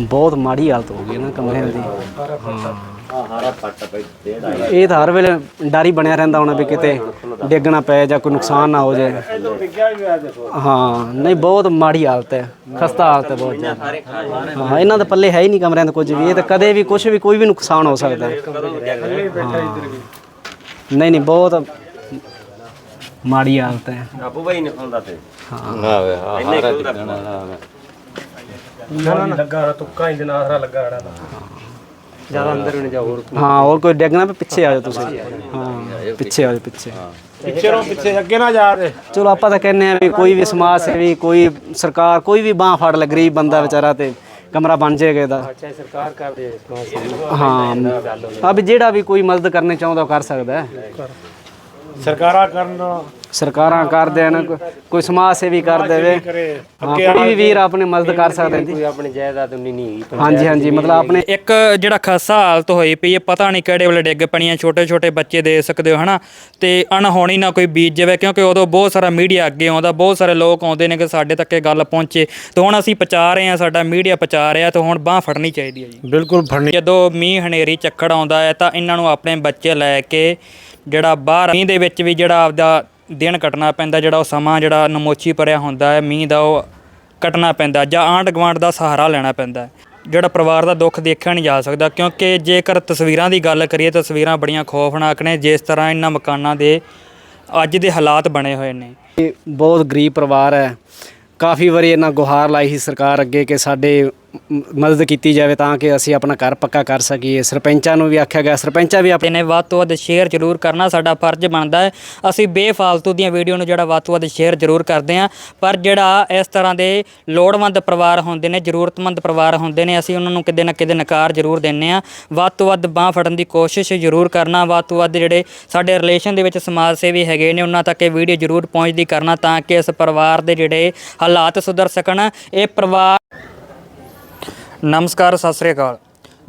ਬਹੁਤ ਮਾੜੀ ਹਾਲਤ ਹੋ ਗਈ ਨਾ ਕਮਰਿਆਂ ਦੀ। ਇਹ ਤਾਂ ਹਰ ਵੇਲੇ ਡਰ ਹੀ ਬਣਿਆ ਰਹਿੰਦਾ ਹੋਣਾ ਵੀ ਕਿਤੇ ਡਿੱਗਣਾ ਪਏ ਜਾਂ ਕੋਈ ਨੁਕਸਾਨ ਨਾ ਹੋ ਜਾਏ। ਹਾਂ ਨਹੀਂ ਬਹੁਤ ਮਾੜੀ ਹਾਲਤ ਹੈ। ਖਸਤਾ ਹਾਲਤ ਹੈ ਬਹੁਤ ਜ਼ਿਆਦਾ। ਹਾਂ ਇਹਨਾਂ ਦੇ ਪੱਲੇ ਹੈ ਹੀ ਨਹੀਂ ਕਮਰਿਆਂ ਦਾ ਕੁਝ ਵੀ। ਇਹ ਤਾਂ ਕਦੇ ਵੀ ਕੁਝ ਵੀ ਕੋਈ ਵੀ ਨੁਕਸਾਨ ਹੋ ਸਕਦਾ ਹੈ। ਨਹੀਂ ਨਹੀਂ ਬਹੁਤ ਮਾੜੀ ਹਾਲਤ ਹੈ। ਆਪੂ ਬਾਈ ਨੇ ਹੁੰਦਾ ਤੇ। ਨਾ ਵੇ ਹਾਂ ਹਾਰਾ ਟਿਕਣਾ ਨਾ ਵੇ ਹਾਂ ਹੋਰ ਕੋਈ। ਡਿੱਗਣਾ ਵੀ ਪਿੱਛੇ ਆ ਜਾਓ ਤੁਸੀਂ। ਹਾਂ ਪਿੱਛੇ ਆ ਜਾਓ ਪਿੱਛੇ। ਪਿੱਛੇ ਰੋ ਪਿੱਛੇ ਅੱਗੇ ਨਾ ਜਾ ਰਹੇ ਚਲੋ ਆਪਾਂ ਤਾਂ ਕਹਿੰਦੇ ਆ ਵੀ ਕੋਈ ਵੀ ਸਮਾਜ ਸੇਵੀ ਕੋਈ ਸਰਕਾਰ ਕੋਈ ਵੀ ਬਾਹ ਫੜ ਲੈ ਗਰੀਬ ਬੰਦਾ ਵਿਚਾਰਾ ਤੇ ਕਮਰਾ ਬਣ ਜਾਏਗਾ ਇਹਦਾ। ਚਾਹੇ ਸਰਕਾਰ ਕਰ ਦੇ ਹਾਂ। ਆ ਵੀ ਜਿਹੜਾ ਵੀ ਕੋਈ ਮਦਦ ਕਰਨੀ ਚਾਹੁੰਦਾ ਉਹ ਕਰ ਸਕਦਾ ਹੈ। ਸਰਕਾਰਾਂ ਕਰਨ ਸਰਕਾਰਾਂ ਕਰ ਦੇਣ ਕੋਈ- ਕੋਈ ਸਮਾਜ ਸੇਵੀ ਕਰ ਦੇਵੇ। ਹਾਂ, ਕੋਈ ਵੀ ਵੀਰ ਆਪਣੀ ਮਦਦ ਕਰ ਸਕਦਾ ਜੀ। ਆਪਣੀ ਜਾਇਦਾਦ ਉਨੀ ਨਹੀਂ ਹੈਗੀ ਹਾਂਜੀ ਹਾਂਜੀ ਮਤਲਬ ਆਪਣੇ ਇੱਕ ਜਿਹੜਾ ਖਾਸਾ ਹਾਲਤ ਹੋਈ ਪਈ ਹੈ ਪਤਾ ਨਹੀਂ ਕਿਹੜੇ ਵੇਲੇ ਡਿੱਗ ਪਣੀਆਂ ਛੋਟੇ ਛੋਟੇ ਬੱਚੇ ਦੇ ਸਕਦੇ ਹੋ ਹਨਾ? ਤੇ ਅਣਹੋਣੀ ਨਾ ਕੋਈ ਬੀਜ ਜਾਵੇ ਕਿਉਂਕਿ ਉਦੋਂ ਬਹੁਤ ਸਾਰਾ ਮੀਡੀਆ ਅੱਗੇ ਆਉਂਦਾ ਬਹੁਤ ਸਾਰੇ ਲੋਕ ਆਉਂਦੇ ਨੇ ਕਿ ਸਾਡੇ ਤੱਕ ਇਹ ਗੱਲ ਪਹੁੰਚੇ। ਤੇ ਹੁਣ ਅਸੀਂ ਪਹੁੰਚਾ ਰਹੇ ਹਾਂ ਸਾਡਾ ਮੀਡੀਆ ਪਹੁੰਚਾ ਰਿਹਾ ਤੇ ਹੁਣ ਬਾਹ ਫੜਨੀ ਚਾਹੀਦੀ ਹੈ ਜੀ। ਬਿਲਕੁਲ ਫੜਨੀ ਜਦੋਂ ਮੀਂਹ ਹਨੇਰੀ ਝੱਖੜ ਆਉਂਦਾ ਹੈ ਤਾਂ ਇਹਨਾਂ ਨੂੰ ਆਪਣੇ ਬੱਚੇ ਲੈ ਕੇ ਜਿਹੜਾ ਬਾਹਰ ਮੀਂਹ ਦੇ ਵਿੱਚ ਵੀ ਜਿਹੜਾ ਆਪਦਾ ਦਿਨ ਕੱਟਣਾ ਪੈਂਦਾ, ਜਿਹੜਾ ਉਹ ਸਮਾਂ ਜਿਹੜਾ ਨਮੋਚੀ ਭਰਿਆ ਹੁੰਦਾ ਹੈ, ਮੀਂਹ ਦਾ ਉਹ ਕੱਟਣਾ ਪੈਂਦਾ ਜਾਂ ਆਂਢ ਗੁਆਂਢ ਦਾ ਸਹਾਰਾ ਲੈਣਾ ਪੈਂਦਾ ਜਿਹੜਾ ਪਰਿਵਾਰ ਦਾ ਦੁੱਖ ਦੇਖਿਆ ਨਹੀਂ ਜਾ ਸਕਦਾ, ਕਿਉਂਕਿ ਜੇਕਰ ਤਸਵੀਰਾਂ ਦੀ ਗੱਲ ਕਰੀਏ ਤਾਂ ਤਸਵੀਰਾਂ ਬੜੀਆਂ ਖੌਫਨਾਕ ਨੇ, ਜਿਸ ਤਰ੍ਹਾਂ ਇਹਨਾਂ ਮਕਾਨਾਂ ਦੇ ਅੱਜ ਦੇ ਹਾਲਾਤ ਬਣੇ ਹੋਏ ਨੇ। ਇਹ ਬਹੁਤ ਗਰੀਬ ਪਰਿਵਾਰ ਹੈ। ਕਾਫੀ ਵਾਰੀ ਇਹਨਾਂ ਗੁਹਾਰ ਲਾਈ ਸੀ ਸਰਕਾਰ ਅੱਗੇ ਕਿ ਸਾਡੇ ਮ- ਮਦਦ ਕੀਤੀ ਜਾਵੇ ਤਾਂ ਕਿ ਅਸੀਂ ਆਪਣਾ ਘਰ ਪੱਕਾ ਕਰ ਸਕੀਏ। ਸਰਪੰਚਾਂ ਨੂੰ ਵੀ ਆਖਿਆ ਗਿਆ, ਸਰਪੰਚਾਂ ਵੀ ਤੇ ਨੇ ਵੱਧ ਤੋਂ ਵੱਧ ਸ਼ੇਅਰ ਜ਼ਰੂਰ ਕਰਨਾ, ਸਾਡਾ ਫਰਜ਼ ਬਣਦਾ ਹੈ। ਅਸੀਂ ਬੇਫਾਲਤੂ ਦੀਆਂ ਵੀਡੀਓ ਨੂੰ ਜਿਹੜਾ ਵੱਧ ਤੋਂ ਵੱਧ ਸ਼ੇਅਰ ਜ਼ਰੂਰ ਕਰਦੇ ਹਾਂ। ਪਰ ਜਿਹੜਾ ਇਸ ਤਰ੍ਹਾਂ ਦੇ ਲੋੜਵੰਦ ਪਰਿਵਾਰ ਹੁੰਦੇ ਨੇ, ਜ਼ਰੂਰਤਮੰਦ ਪਰਿਵਾਰ ਹੁੰਦੇ ਨੇ, ਅਸੀਂ ਉਹਨਾਂ ਨੂੰ ਕਿਤੇ ਨਾ ਕਿਤੇ ਨਕਾਰ ਜ਼ਰੂਰ ਦਿੰਨੇ ਆ ਵੱਧ ਤੋਂ ਵੱਧ ਬਾਹ ਫੜਨ ਦੀ ਕੋਸ਼ਿਸ਼ ਜ਼ਰੂਰ ਕਰਨਾ, ਵੱਧ ਤੋਂ ਵੱਧ ਜਿਹੜੇ ਸਾਡੇ ਰਿਲੇਸ਼ਨ ਦੇ ਵਿੱਚ ਸਮਾਜ ਸੇਵੀ ਹੈਗੇ ਨੇ, ਉਹਨਾਂ ਤੱਕ ਇਹ ਵੀਡੀਓ ਜ਼ਰੂਰ ਪਹੁੰਚਦੀ ਕਰਨਾ ਤਾਂ ਕਿ ਇਸ ਪਰਿਵਾਰ ਦੇ ਜਿਹੜੇ ਹਾਲਾਤ ਸੁਧਰ ਸਕਣ। ਇਹ ਪਰਿਵਾਰ ਨਮਸਕਾਰ, ਸਤਿ ਸ੍ਰੀ ਅਕਾਲ।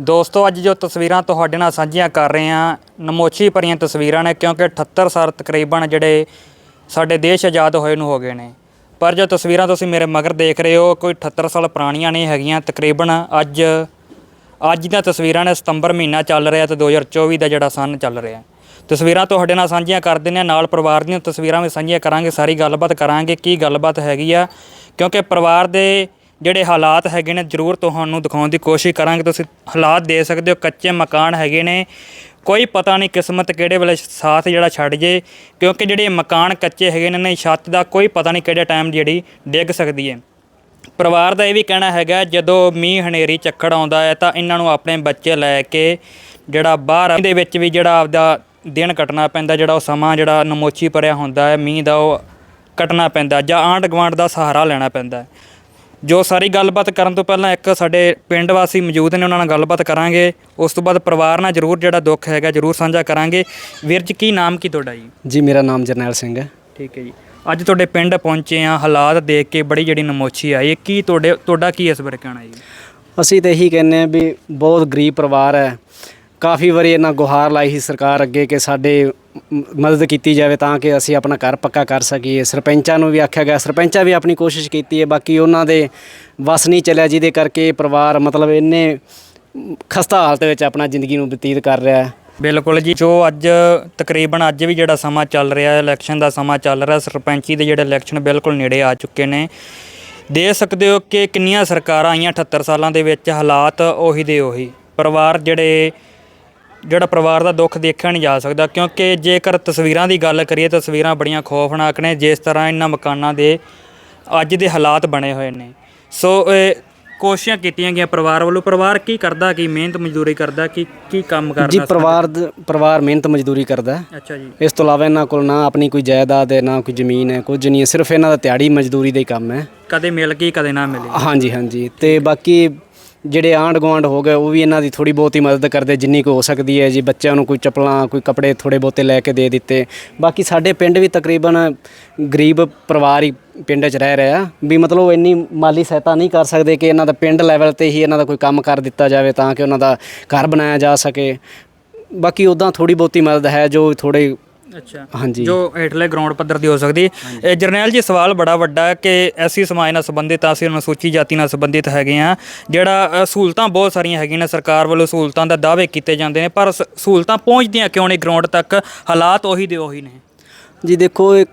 ਦੋਸਤੋ, ਅੱਜ ਜੋ ਤਸਵੀਰਾਂ ਤੁਹਾਡੇ ਨਾਲ ਸਾਂਝੀਆਂ ਕਰ ਰਹੇ ਹਾਂ ਨਮੋਚੀ ਭਰੀਆਂ ਤਸਵੀਰਾਂ ਨੇ, ਕਿਉਂਕਿ 78 ਸਾਲ ਤਕਰੀਬਨ ਜਿਹੜੇ ਸਾਡੇ ਦੇਸ਼ ਆਜ਼ਾਦ ਹੋਏ ਨੂੰ ਹੋ ਗਏ ਨੇ। ਪਰ ਜੋ ਤਸਵੀਰਾਂ ਤੁਸੀਂ ਮੇਰੇ ਮਗਰ ਦੇਖ ਰਹੇ ਹੋ, ਕੋਈ 78 ਸਾਲ ਪੁਰਾਣੀਆਂ ਨਹੀਂ ਹੈਗੀਆਂ। ਤਕਰੀਬਨ ਅੱਜ ਅੱਜ ਦੀਆਂ ਤਸਵੀਰਾਂ ਨੇ ਸਤੰਬਰ ਮਹੀਨਾ ਚੱਲ ਰਿਹਾ ਤੇ 2024 ਦਾ ਜਿਹੜਾ ਸਨ ਚੱਲ ਰਿਹਾ। ਤਸਵੀਰਾਂ ਤੁਹਾਡੇ ਨਾਲ ਸਾਂਝੀਆਂ ਕਰ ਦਿੰਦੇ ਹਾਂ, ਨਾਲ ਪਰਿਵਾਰ ਦੀਆਂ ਤਸਵੀਰਾਂ ਵੀ ਸਾਂਝੀਆਂ ਕਰਾਂਗੇ, ਸਾਰੀ ਗੱਲਬਾਤ ਕਰਾਂਗੇ, ਕੀ ਗੱਲਬਾਤ ਹੈਗੀ ਆ। ਕਿਉਂਕਿ ਪਰਿਵਾਰ ਦੇ ਜਿਹੜੇ ਹਾਲਾਤ ਹੈਗੇ ਨੇ, ਜ਼ਰੂਰ ਤੁਹਾਨੂੰ ਦਿਖਾਉਣ ਦੀ ਕੋਸ਼ਿਸ਼ ਕਰਾਂਗੇ। ਤੁਸੀਂ ਹਾਲਾਤ ਦੇ ਸਕਦੇ ਹੋ, ਕੱਚੇ ਮਕਾਨ ਹੈਗੇ ਨੇ। ਕੋਈ ਪਤਾ ਨਹੀਂ ਕਿਸਮਤ ਕਿਹੜੇ ਵੇਲੇ ਸਾਥ ਜਿਹੜਾ ਛੱਡ ਜੇ, ਕਿਉਂਕਿ ਜਿਹੜੇ ਮਕਾਨ ਕੱਚੇ ਹੈਗੇ ਨੇ ਛੱਤ ਦਾ ਕੋਈ ਪਤਾ ਨਹੀਂ ਕਿਹੜੇ ਟਾਈਮ ਜਿਹੜੀ ਡਿੱਗ ਸਕਦੀ ਹੈ। ਪਰਿਵਾਰ ਦਾ ਇਹ ਵੀ ਕਹਿਣਾ ਹੈਗਾ, ਜਦੋਂ ਮੀਂਹ ਹਨੇਰੀ ਚੱਕੜ ਆਉਂਦਾ ਹੈ, ਤਾਂ ਇਹਨਾਂ ਨੂੰ ਆਪਣੇ ਬੱਚੇ ਲੈ ਕੇ ਜਿਹੜਾ ਬਾਹਰ ਦੇ ਵਿੱਚ ਵੀ ਜਿਹੜਾ ਆਪਦਾ ਦਿਨ ਕੱਟਣਾ ਪੈਂਦਾ, ਜਿਹੜਾ ਉਹ ਸਮਾਂ ਜਿਹੜਾ ਨਮੋਚੀ ਭਰਿਆ ਹੁੰਦਾ ਹੈ, ਮੀਂਹ ਦਾ ਉਹ ਕੱਟਣਾ ਪੈਂਦਾ, ਜਾਂ ਆਂਢ ਗੁਆਂਢ ਦਾ ਸਹਾਰਾ ਲੈਣਾ ਪੈਂਦਾ ਜੋ ਸਾਰੀ ਗੱਲਬਾਤ ਕਰਨ ਤੋਂ ਪਹਿਲਾਂ ਇੱਕ ਸਾਡੇ ਪਿੰਡ ਵਾਸੀ ਮੌਜੂਦ ਨੇ ਉਹਨਾਂ ਨਾਲ ਗੱਲਬਾਤ ਕਰਾਂਗੇ। ਉਸ ਤੋਂ ਬਾਅਦ ਪਰਿਵਾਰ ਨਾਲ ਜ਼ਰੂਰ ਜਿਹੜਾ ਦੁੱਖ ਹੈਗਾ ਜ਼ਰੂਰ ਸਾਂਝਾ ਕਰਾਂਗੇ। ਵੀਰ ਜੀ ਕੀ ਨਾਮ ਕੀ ਤੁਹਾਡਾ ਜੀ? ਜੀ ਮੇਰਾ ਨਾਮ ਜਰਨੈਲ ਸਿੰਘ ਹੈ। ਠੀਕ ਹੈ ਜੀ। ਅੱਜ ਤੁਹਾਡੇ ਪਿੰਡ ਪਹੁੰਚੇ ਆ ਹਾਲਾਤ ਦੇਖ ਕੇ ਬੜੀ ਜਿਹੜੀ ਨਮੋਚੀ ਆਈ ਹੈ। ਕੀ ਤੁਹਾਡੇ ਤੁਹਾਡਾ ਕੀ ਇਸ ਬਾਰੇ ਕਹਿਣਾ ਜੀ? ਅਸੀਂ ਤਾਂ ਇਹੀ ਕਹਿੰਦੇ ਹਾਂ ਵੀ ਬਹੁਤ ਗਰੀਬ ਪਰਿਵਾਰ ਹੈ। ਕਾਫੀ ਵਾਰੀ ਇਹਨਾਂ ਗੁਹਾਰ ਲਾਈ ਸੀ ਸਰਕਾਰ ਅੱਗੇ ਕਿ ਸਾਡੇ ਮ- ਮਦਦ ਕੀਤੀ ਜਾਵੇ ਤਾਂ ਕਿ ਅਸੀਂ ਆਪਣਾ ਘਰ ਪੱਕਾ ਕਰ ਸਕੀਏ। ਸਰਪੰਚਾਂ ਨੂੰ ਵੀ ਆਖਿਆ ਗਿਆ ਸਰਪੰਚਾਂ ਵੀ ਆਪਣੀ ਕੋਸ਼ਿਸ਼ ਕੀਤੀ ਹੈ ਬਾਕੀ ਉਹਨਾਂ ਦੇ ਵਸ ਨਹੀਂ ਚੱਲਿਆ ਜਿਹਦੇ ਕਰਕੇ ਇਹ ਪਰਿਵਾਰ ਮਤਲਬ ਇੰਨੇ ਮ, ਖਸਤਾ ਹਾਲਤ ਵਿੱਚ ਆਪਣਾ ਜ਼ਿੰਦਗੀ ਨੂੰ ਬਤੀਤ ਕਰ ਰਿਹਾ ਹੈ। ਬਿਲਕੁਲ ਜੀ ਜੋ ਅੱਜ ਤਕਰੀਬਨ ਅੱਜ ਵੀ ਜਿਹੜਾ ਸਮਾਂ ਚੱਲ ਰਿਹਾ ਹੈ ਇਲੈਕਸ਼ਨ ਦਾ ਸਮਾਂ ਚੱਲ ਰਿਹਾ ਸਰਪੰਚੀ ਦੇ ਜਿਹੜੇ ਇਲੈਕਸ਼ਨ ਬਿਲਕੁਲ ਨੇੜੇ ਆ ਚੁੱਕੇ ਨੇ। ਦੇ ਸਕਦੇ ਹੋ ਕਿ ਕਿੰਨੀਆਂ ਸਰਕਾਰਾਂ ਆਈਆਂ 78 ਸਾਲਾਂ ਦੇ ਵਿੱਚ ਹਾਲਾਤ ਉਹੀ ਦੇ ਉਹੀ। ਪਰਿਵਾਰ ਜਿਹੜੇ ਜਿਹੜਾ ਪਰਿਵਾਰ ਦਾ ਦੁੱਖ ਦੇਖਿਆ ਨਹੀਂ ਜਾ ਸਕਦਾ ਕਿਉਂਕਿ ਜੇਕਰ ਤਸਵੀਰਾਂ ਦੀ ਗੱਲ ਕਰੀਏ ਤਾਂ ਤਸਵੀਰਾਂ ਬੜੀਆਂ ਖੌਫਨਾਕ ਨੇ ਜਿਸ ਤਰ੍ਹਾਂ ਇਹਨਾਂ ਮਕਾਨਾਂ ਦੇ ਅੱਜ ਦੇ ਹਾਲਾਤ ਬਣੇ ਹੋਏ ਨੇ। ਸੋ ਇਹ ਕੋਸ਼ਿਸ਼ਾਂ ਕੀਤੀਆਂ ਗਈਆਂ ਪਰਿਵਾਰ ਵੱਲੋਂ। ਪਰਿਵਾਰ ਕੀ ਕਰਦਾ ਕੀ ਮਿਹਨਤ ਮਜ਼ਦੂਰੀ ਕਰਦਾ ਕੀ ਕੀ ਕੰਮ ਕਰਦਾ ਜੀ ਪਰਿਵਾਰ ਪਰਿਵਾਰ ਮਿਹਨਤ ਮਜ਼ਦੂਰੀ ਕਰਦਾ। ਅੱਛਾ ਜੀ। ਇਸ ਤੋਂ ਇਲਾਵਾ ਇਹਨਾਂ ਕੋਲ ਨਾ ਆਪਣੀ ਕੋਈ ਜਾਇਦਾਦ ਹੈ ਨਾ ਕੋਈ ਜ਼ਮੀਨ ਹੈ ਕੁਝ ਨਹੀਂ ਸਿਰਫ ਇਹਨਾਂ ਦਾ ਦਿਹਾੜੀ ਮਜ਼ਦੂਰੀ ਦਾ ਹੀ ਕੰਮ ਹੈ। ਕਦੇ ਮਿਲ ਗਈ ਕਦੇ ਨਾ ਮਿਲੀ। ਹਾਂਜੀ ਹਾਂਜੀ। ਤੇ ਬਾਕੀ ਜਿਹੜੇ ਆਂਢ ਗੁਆਂਢ ਹੋ ਗਏ, ਉਹ ਵੀ ਇਹਨਾਂ ਦੀ ਥੋੜੀ ਬਹੁਤੀ ਮਦਦ ਕਰਦੇ, ਜਿੰਨੀ ਕੁ ਹੋ ਸਕਦੀ ਹੈ ਜੀ। ਬੱਚਿਆਂ ਨੂੰ ਕੋਈ ਚੱਪਲਾਂ, ਕੋਈ ਕੱਪੜੇ ਥੋੜੇ ਬਹੁਤੇ ਲੈ ਕੇ ਦੇ ਦਿੱਤੇ। ਬਾਕੀ ਸਾਡੇ ਪਿੰਡ ਵੀ ਤਕਰੀਬਨ ਗਰੀਬ ਪਰਿਵਾਰ ਹੀ ਪਿੰਡ 'ਚ ਰਹਿ ਰਿਹਾ। ਵੀ ਮਤਲਬ ਉਹ ਇੰਨੀ ਮਾਲੀ ਸਹਾਇਤਾ ਨਹੀਂ ਕਰ ਸਕਦੇ ਕਿ ਇਹਨਾਂ ਦਾ ਪਿੰਡ ਲੈਵਲ ਤੇ ਹੀ ਇਹਨਾਂ ਦਾ ਕੋਈ ਕੰਮ ਕਰ ਦਿੱਤਾ ਜਾਵੇ ਤਾਂ ਕਿ ਉਹਨਾਂ ਦਾ ਘਰ ਬਣਾਇਆ ਜਾ ਸਕੇ। ਬਾਕੀ ਉਦਾਂ ਥੋੜੀ ਬਹੁਤੀ ਮਦਦ ਹੈ, ਜੋ ਥੋੜੇ ਅੱਛਾ। ਹਾਂਜੀ। ਜੋ ਹੇਠਲੇ ਗਰਾਊਂਡ ਪੱਧਰ ਦੀ ਹੋ ਸਕਦੀ। ਹੈ ਜਰਨੈਲ ਜੀ ਸਵਾਲ ਬੜਾ ਵੱਡਾ ਹੈ ਕਿ ਐਸੀ ਸਮਾਜ ਨਾਲ ਸੰਬੰਧਿਤ ਆ, ਅਸੀਂ ਅਨੁਸੂਚੀ ਜਾਤੀ ਨਾਲ ਸੰਬੰਧਿਤ ਹੈਗੇ ਆ ਜਿਹੜਾ ਅ, ਸਹੂਲਤਾਂ ਬਹੁਤ ਸਾਰੀਆਂ ਹੈਗੀਆਂ ਨੇ ਸਰਕਾਰ ਵੱਲੋਂ ਸਹੂਲਤਾਂ ਦਾ ਦਾਅਵੇ ਕੀਤੇ ਜਾਂਦੇ ਨੇ ਪਰ ਸ- ਸਹੂਲਤਾਂ ਪਹੁੰਚਦੀਆਂ ਕਿਉਂ ਨਹੀਂ ਗਰਾਊਂਡ ਤੱਕ? ਹਾਲਾਤ ਉਹੀ ਦੇ ਉਹੀ ਨੇ। ਜੀ ਦੇਖੋ ਇਹ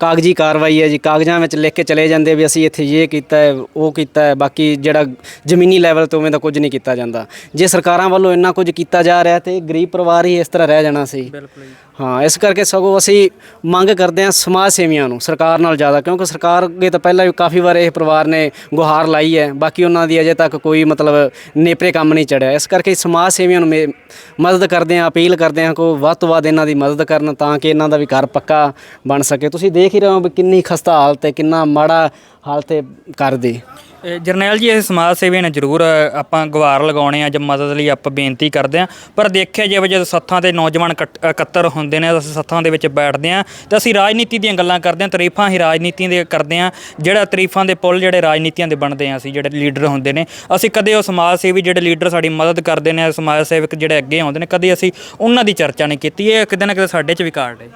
ਕਾਗਜ਼ੀ ਕਾਰਵਾਈ ਹੈ ਜੀ ਕਾਗਜ਼ਾਂ ਵਿੱਚ ਲਿਖ ਕੇ ਚਲੇ ਜਾਂਦੇ ਵੀ ਅਸੀਂ ਇੱਥੇ ਇਹ ਕੀਤਾ ਹੈ ਉਹ ਕੀਤਾ ਹੈ ਬਾਕੀ ਜਿਹੜਾ ਜ਼ਮੀਨੀ ਲੈਵਲ ਤੇ ਉਵੇਂ ਦਾ ਕੁਝ ਨਹੀਂ ਕੀਤਾ ਜਾਂਦਾ। ਜੇ ਸਰਕਾਰਾਂ ਵੱਲੋਂ ਇੰਨਾ ਕੁਝ ਕੀਤਾ ਜਾ ਰਿਹਾ ਤੇ ਗਰੀਬ ਪਰਿਵਾਰ ਹੀ ਇਸ ਤਰ੍ਹਾਂ ਰਹਿ ਜਾਣਾ ਸੀ। ਬਿਲਕੁਲ ਹਾਂ ਇਸ ਕਰਕੇ ਸਗੋਂ ਅਸੀਂ ਮੰਗ ਕਰਦੇ ਹਾਂ ਸਮਾਜ ਸੇਵੀਆਂ ਨੂੰ ਸਰਕਾਰ ਨਾਲ ਜ਼ਿਆਦਾ ਕਿਉਂਕਿ ਸਰਕਾਰ ਅੱਗੇ ਤਾਂ ਪਹਿਲਾਂ ਵੀ ਕਾਫੀ ਵਾਰ ਇਹ ਪਰਿਵਾਰ ਨੇ ਗੁਹਾਰ ਲਾਈ ਹੈ ਬਾਕੀ ਉਹਨਾਂ ਦੀ ਅਜੇ ਤੱਕ ਕੋਈ ਮਤਲਬ ਨੇਪਰੇ ਕੰਮ ਨਹੀਂ ਚੜਿਆ। ਇਸ ਕਰਕੇ ਸਮਾਜ ਸੇਵੀਆਂ ਨੂੰ ਮਦਦ ਕਰਦੇ ਹਾਂ ਅਪੀਲ ਕਰਦੇ ਹਾਂ ਕੋ ਵੱਧ ਤੋਂ ਵੱਧ ਇਹਨਾਂ ਦੀ ਮਦਦ ਕਰਨ ਤਾਂ ਕਿ ਇਹਨਾਂ ਦਾ ਵੀ ਘਰ ਪੱਕਾ ਬਣ ਸਕੇ। ਤੁਸੀਂ ਦੇਖ ਹੀ ਰਹੇ ਹੋ ਵੀ ਕਿੰਨੀ ਖਸਤਾ ਹਾਲਤ ਹੈ ਕਿੰਨਾ ਮਾੜਾ ਹਾਲਤ ਹੈ ਘਰ ਦੀ। ਇਹ ਜਰਨੈਲ ਜੀ ਇਹ ਸਮਾਜ ਸੇਵੀ ਨੇ ਜ਼ਰੂਰ ਅ, ਆਪਾਂ ਗੁਹਾਰ ਲਗਾਉਣੇ ਆ ਜਾਂ ਮਦਦ ਲਈ ਆਪਾਂ ਬੇਨਤੀ ਕਰਦੇ ਆ। ਪਰ ਦੇਖਿਆ ਜਾਵੇ ਜਦੋਂ ਸੱਥਾਂ ਤੇ ਨੌਜਵਾਨ ਇਕੱਠ- ਇਕੱਤਰ ਹੁੰਦੇ ਨੇ ਅਸੀਂ ਸੱਥਾਂ ਦੇ ਵਿੱਚ ਬੈਠਦੇ ਆ ਤਾਂ ਅਸੀਂ ਰਾਜਨੀਤੀ ਦੀਆਂ ਗੱਲਾਂ ਕਰਦੇ ਆ ਤਾਰੀਫਾਂ ਹੀ ਰਾਜਨੀਤੀ ਦੇ ਕਰਦੇ ਆ। ਜਿਹੜਾ ਤਾਰੀਫਾਂ ਦੇ ਪੁੱਲ ਜਿਹੜੇ ਰਾਜਨੀਤੀਆਂ ਦੇ ਬਣਦੇ ਆ ਅਸੀਂ ਜਿਹੜੇ ਲੀਡਰ ਹੁੰਦੇ ਨੇ ਅਸੀਂ ਕਦੇ ਉਹ ਸਮਾਜ ਸੇਵੀ ਜਿਹੜੇ ਲੀਡਰ ਸਾਡੀ ਮਦਦ ਕਰਦੇ ਨੇ ਸਮਾਜ ਸੇਵਕ ਜਿਹੜੇ ਅੱਗੇ ਆਉਂਦੇ ਨੇ ਕਦੇ ਅਸੀਂ ਉਹਨਾਂ ਦੀ ਚਰਚਾ ਨਹੀਂ ਕੀਤੀ। ਇਹ ਕਿਤੇ ਨਾ ਕਿਤੇ ਸਾਡੇ 'ਚ ਵੀ ਕਾਰਡ ਹੈ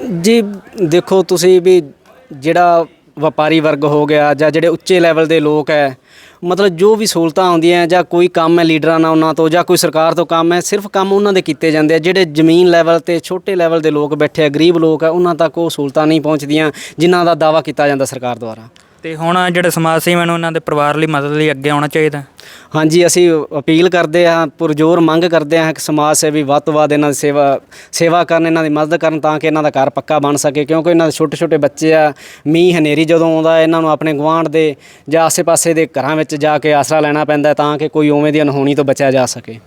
ਜੀ, ਦੇਖੋ, ਤੁਸੀਂ ਵੀ ਜਿਹੜਾ ਵਪਾਰੀ ਵਰਗ ਹੋ ਗਿਆ ਜਾਂ ਜਿਹੜੇ ਉੱਚੇ ਲੈਵਲ ਦੇ ਲੋਕ ਹੈ, ਮਤਲਬ ਜੋ ਵੀ ਸਹੂਲਤਾਂ ਆਉਂਦੀਆਂ ਜਾਂ ਕੋਈ ਕੰਮ ਹੈ ਲੀਡਰਾਂ ਨਾਲ ਉਹਨਾਂ ਤੋਂ ਜਾਂ ਕੋਈ ਸਰਕਾਰ ਤੋਂ ਕੰਮ ਹੈ, ਸਿਰਫ ਕੰਮ ਉਹਨਾਂ ਦੇ ਕੀਤੇ ਜਾਂਦੇ ਆ। ਜਿਹੜੇ ਜ਼ਮੀਨ ਲੈਵਲ ਤੇ ਛੋਟੇ ਲੈਵਲ ਦੇ ਲੋਕ ਬੈਠੇ ਆ, ਗਰੀਬ ਲੋਕ ਆ ਉਹਨਾਂ ਤੱਕ ਉਹ ਸਹੂਲਤਾਂ ਨਹੀਂ ਪਹੁੰਚਦੀਆਂ ਜਿਨ੍ਹਾਂ ਦਾ ਦਾਵਾ ਕੀਤਾ ਜਾਂਦਾ ਸਰਕਾਰ ਦੁਆਰਾ। ਤੇ ਹੁਣ ਜਿਹੜੇ ਸਮਾਜ ਸੇਵੀਆਂ ਨੂੰ, ਉਹਨਾਂ ਦੇ ਪਰਿਵਾਰ ਲਈ ਮਦਦ ਲਈ ਅੱਗੇ ਆਉਣਾ ਚਾਹੀਦਾ? ਹਾਂਜੀ ਅਸੀਂ ਅਪੀਲ ਕਰਦੇ ਹਾਂ ਪੁਰਜੋਰ ਮੰਗ ਕਰਦੇ ਹਾਂ ਕਿ ਸਮਾਜ ਸੇਵੀ ਵੱਧ ਤੋਂ ਵੱਧ ਇਹਨਾਂ ਦੀ ਸੇਵਾ ਸੇਵਾ ਕਰਨ ਇਹਨਾਂ ਦੀ ਮਦਦ ਕਰਨ ਤਾਂ ਕਿ ਇਹਨਾਂ ਦਾ ਘਰ ਪੱਕਾ ਬਣ ਸਕੇ ਕਿਉਂਕਿ ਇਹਨਾਂ ਦੇ ਛੋਟੇ ਛੋਟੇ ਬੱਚੇ ਆ ਮੀਂਹ ਹਨੇਰੀ ਜਦੋਂ ਆਉਂਦਾ ਇਹਨਾਂ ਨੂੰ ਆਪਣੇ ਗੁਆਂਢ ਦੇ ਜਾਂ ਆਸੇ-ਪਾਸੇ ਦੇ ਘਰਾਂ ਵਿੱਚ ਜਾ ਕੇ ਆਸਰਾ ਲੈਣਾ ਪੈਂਦਾ ਤਾਂ ਕਿ ਕੋਈ ਉਵੇਂ ਦੀ ਅਨਹੋਣੀ ਤੋਂ ਬਚਿਆ ਜਾ ਸਕੇ।